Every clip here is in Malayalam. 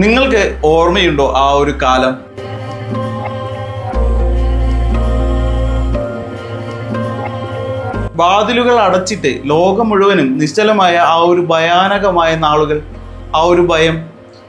നിങ്ങൾക്ക് ഓർമ്മയുണ്ടോ ആ ഒരു കാലം? വാതിലുകൾ അടച്ചിട്ട് ലോകം മുഴുവനും നിശ്ചലമായ ആ ഒരു ഭയാനകമായ നാളുകൾ ആ ഒരു ഭയം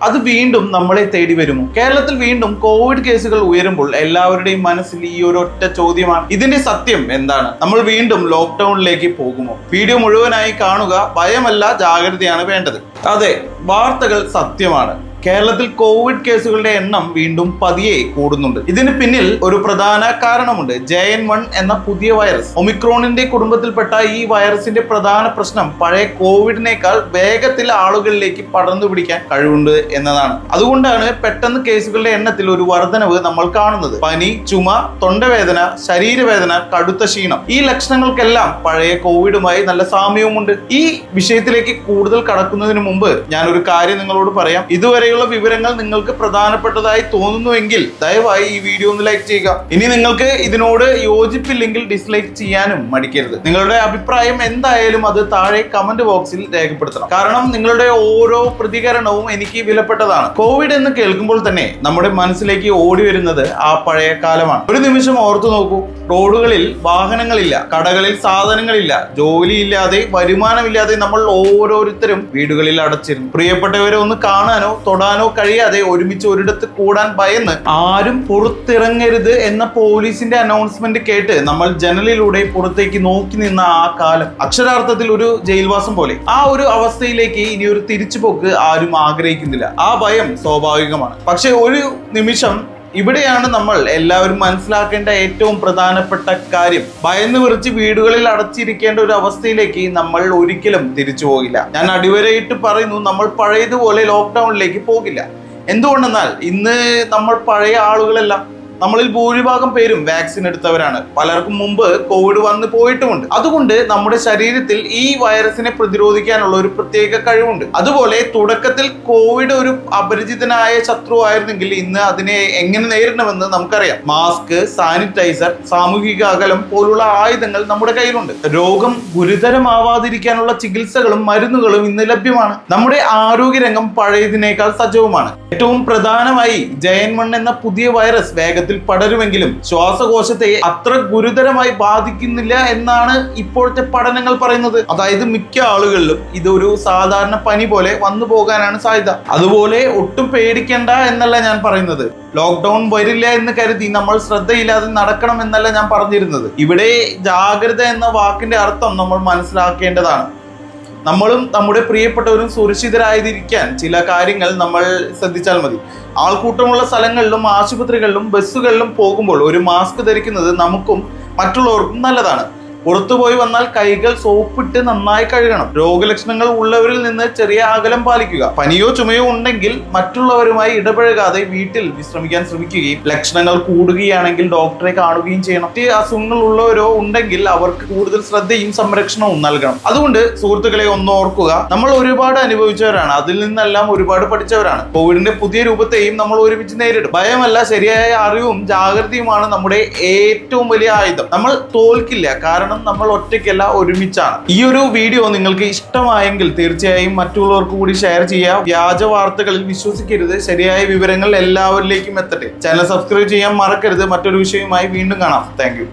അത് വീണ്ടും നമ്മളെ തേടി വരുമോ? കേരളത്തിൽ വീണ്ടും കോവിഡ് കേസുകൾ ഉയരുമ്പോൾ എല്ലാവരുടെയും മനസ്സിൽ ഈ ഒരു ഒറ്റ ചോദ്യമാണ്. ഇതിന്റെ സത്യം എന്താണ്? നമ്മൾ വീണ്ടും ലോക്ക്ഡൌണിലേക്ക് പോകുമോ? വീഡിയോ മുഴുവനായി കാണുക ഭയമല്ല ജാഗ്രതയാണ് വേണ്ടത്. അതെ വാർത്തകൾ സത്യമാണ്. കേരളത്തിൽ കോവിഡ് കേസുകളുടെ എണ്ണം വീണ്ടും പതിയെ കൂടുന്നുണ്ട്. ഇതിന് പിന്നിൽ ഒരു പ്രധാന കാരണമുണ്ട്. ജെ എൻ വൺ എന്ന പുതിയ വൈറസ്. ഒമിക്രോണിന്റെ കുടുംബത്തിൽപ്പെട്ട ഈ വൈറസിന്റെ പ്രധാന പ്രശ്നം പഴയ കോവിഡിനേക്കാൾ വേഗത്തിൽ ആളുകളിലേക്ക് പടർന്നു പിടിക്കാൻ കഴിവുണ്ട് എന്നതാണ്. അതുകൊണ്ടാണ് പെട്ടെന്ന് കേസുകളുടെ എണ്ണത്തിൽ ഒരു വർധനവ് നമ്മൾ കാണുന്നത്. പനി ചുമ തൊണ്ടവേദന ശരീരവേദന കടുത്ത ക്ഷീണം. ഈ ലക്ഷണങ്ങൾക്കെല്ലാം പഴയ കോവിഡുമായി നല്ല സാമ്യവുമുണ്ട്. ഈ വിഷയത്തിലേക്ക് കൂടുതൽ കടക്കുന്നതിന് മുമ്പ് ഞാൻ ഒരു കാര്യം നിങ്ങളോട് പറയാം. ഇതുവരെയുള്ള വിവരങ്ങൾ നിങ്ങൾക്ക് പ്രധാനപ്പെട്ടതായി തോന്നുന്നുവെങ്കിൽ ദയവായി ഈ വീഡിയോ ഒന്ന് ലൈക്ക് ചെയ്യുക. ഇനി നിങ്ങൾക്ക് ഇതിനോട് യോജിപ്പില്ലെങ്കിൽ ഡിസ്ലൈക്ക് ചെയ്യാനും മടിക്കരുത്. നിങ്ങളുടെ അഭിപ്രായം എന്തായാലും അത് താഴെ കമന്റ് ബോക്സിൽ രേഖപ്പെടുത്തണം. കാരണം നിങ്ങളുടെ ഓരോ പ്രതികരണവും എനിക്ക് വിലപ്പെട്ടതാണ്. കോവിഡ് എന്ന് കേൾക്കുമ്പോൾ തന്നെ നമ്മുടെ മനസ്സിലേക്ക് ഓടി വരുന്നത് ആ പഴയ കാലമാണ്. ഒരു നിമിഷം ഓർത്തു നോക്കൂ. റോഡുകളിൽ വാഹനങ്ങളില്ല കടകളിൽ സാധനങ്ങളില്ല ജോലിയില്ലാതെ വരുമാനമില്ലാതെ നമ്മൾ ഓരോരുത്തരും വീടുകളിൽ അടച്ചിരുന്നു. പ്രിയപ്പെട്ടവരെ ഒന്ന് കാണാനോ തൊടാനോ കഴിയാതെ ഒരുമിച്ച് ഒരിടത്ത് കൂടാൻ ഭയന്ന് ആരും പുറത്തിറങ്ങരുത് എന്ന പോലീസിന്റെ അനൗൺസ്മെന്റ് കേട്ട് നമ്മൾ ജനലിലൂടെ പുറത്തേക്ക് നോക്കി നിന്ന ആ കാലം. അക്ഷരാർത്ഥത്തിൽ ഒരു ജയിൽവാസം പോലെ. ആ ഒരു അവസ്ഥയിലേക്ക് ഇനി ഒരു തിരിച്ചുപോക്ക് ആരും ആഗ്രഹിക്കുന്നില്ല. ആ ഭയം സ്വാഭാവികമാണ്. പക്ഷെ ഒരു നിമിഷം ഇവിടെയാണ് നമ്മൾ എല്ലാവരും മനസ്സിലാക്കേണ്ട ഏറ്റവും പ്രധാനപ്പെട്ട കാര്യം. ഭയന്ന് വിറച്ച് വീടുകളിൽ അടച്ചിരിക്കേണ്ട ഒരു അവസ്ഥയിലേക്ക് നമ്മൾ ഒരിക്കലും തിരിച്ചു പോകില്ല. ഞാൻ അടിവരയിട്ട് പറയുന്നു നമ്മൾ പഴയതുപോലെ ലോക്ക്ഡൌണിലേക്ക് പോകില്ല. എന്തുകൊണ്ടെന്നാൽ ഇന്ന് നമ്മൾ പഴയ ആളുകളെല്ലാം നമ്മളിൽ ഭൂരിഭാഗം പേരും വാക്സിൻ എടുത്തവരാണ്. പലർക്കും മുമ്പ് കോവിഡ് വന്ന് പോയിട്ടുമുണ്ട്. അതുകൊണ്ട് നമ്മുടെ ശരീരത്തിൽ ഈ വൈറസിനെ പ്രതിരോധിക്കാനുള്ള ഒരു പ്രത്യേക കഴിവുണ്ട്. അതുപോലെ തുടക്കത്തിൽ കോവിഡ് ഒരു അപരിചിതനായ ശത്രുവായിരുന്നെങ്കിൽ ഇന്ന് അതിനെ എങ്ങനെ നേരിടണമെന്ന് നമുക്കറിയാം. മാസ്ക് സാനിറ്റൈസർ സാമൂഹിക അകലം പോലുള്ള ആയുധങ്ങൾ നമ്മുടെ കയ്യിലുണ്ട്. രോഗം ഗുരുതരമാവാതിരിക്കാനുള്ള ചികിത്സകളും മരുന്നുകളും ഇന്ന് ലഭ്യമാണ്. നമ്മുടെ ആരോഗ്യരംഗം പഴയതിനേക്കാൾ സജീവമാണ്. ഏറ്റവും പ്രധാനമായി ജയൻ എന്ന പുതിയ വൈറസ് വേഗത്തിൽ പടരുമെങ്കിലും ശ്വാസകോശത്തെ അത്ര ഗുരുതരമായി ബാധിക്കുന്നില്ല എന്നാണ് ഇപ്പോഴത്തെ പഠനങ്ങൾ പറയുന്നത്. അതായത് മിക്ക ആളുകളിലും ഇതൊരു സാധാരണ പനി പോലെ വന്നു പോകാനാണ് സാധ്യത. അതുപോലെ ഒട്ടും പേടിക്കേണ്ട എന്നല്ല ഞാൻ പറയുന്നത്. ലോക്ക്ഡൌൺ വരില്ല എന്ന് കരുതി നമ്മൾ ശ്രദ്ധയില്ലാതെ നടക്കണം എന്നല്ല ഞാൻ പറഞ്ഞിരുന്നത്. ഇവിടെ ജാഗ്രത എന്ന വാക്കിന്റെ അർത്ഥം നമ്മൾ മനസ്സിലാക്കേണ്ടതാണ്. നമ്മളും നമ്മുടെ പ്രിയപ്പെട്ടവരും സുരക്ഷിതരായിരിക്കാൻ ചില കാര്യങ്ങൾ നമ്മൾ ശ്രദ്ധിച്ചാൽ മതി. ആൾക്കൂട്ടമുള്ള സ്ഥലങ്ങളിലും ആശുപത്രികളിലും ബസ്സുകളിലും പോകുമ്പോൾ ഒരു മാസ്ക് ധരിക്കുന്നത് നമുക്കും മറ്റുള്ളവർക്കും നല്ലതാണ്. പുറത്തുപോയി വന്നാൽ കൈകൾ സോപ്പിട്ട് നന്നായി കഴുകണം. രോഗലക്ഷണങ്ങൾ ഉള്ളവരിൽ നിന്ന് ചെറിയ അകലം പാലിക്കുക. പനിയോ ചുമയോ ഉണ്ടെങ്കിൽ മറ്റുള്ളവരുമായി ഇടപഴകാതെ വീട്ടിൽ വിശ്രമിക്കാൻ ശ്രമിക്കുകയും ലക്ഷണങ്ങൾ കൂടുകയാണെങ്കിൽ ഡോക്ടറെ കാണുകയും ചെയ്യണം. മറ്റ് അസുഖങ്ങൾ ഉള്ളവരോ ഉണ്ടെങ്കിൽ അവർക്ക് കൂടുതൽ ശ്രദ്ധയും സംരക്ഷണവും നൽകണം. അതുകൊണ്ട് സുഹൃത്തുക്കളെ ഒന്ന് ഓർക്കുക നമ്മൾ ഒരുപാട് അനുഭവിച്ചവരാണ്. അതിൽ നിന്നെല്ലാം ഒരുപാട് പഠിച്ചവരാണ്. കോവിഡിന്റെ പുതിയ രൂപത്തെയും നമ്മൾ ഒരുമിച്ച് നേരിടും. ഭയമല്ല ശരിയായ അറിവും ജാഗ്രതയുമാണ് നമ്മുടെ ഏറ്റവും വലിയ ആയുധം. നമ്മൾ തോൽക്കില്ല. കാരണം നമ്മൾ ഒറ്റയ്ക്കല്ല ഒരുമിച്ചാണ്. ഈ ഒരു വീഡിയോ നിങ്ങൾക്ക് ഇഷ്ടമായെങ്കിൽ തീർച്ചയായും മറ്റുള്ളവർക്ക് കൂടി ഷെയർ ചെയ്യുക വ്യാജ വാർത്തകളിൽ വിശ്വസിക്കരുത്. ശരിയായ വിവരങ്ങൾ എല്ലാവരിലേക്കും എത്തട്ടെ. ചാനൽ സബ്സ്ക്രൈബ് ചെയ്യാൻ മറക്കരുത്. മറ്റൊരു വിഷയവുമായി വീണ്ടും കാണാം. താങ്ക്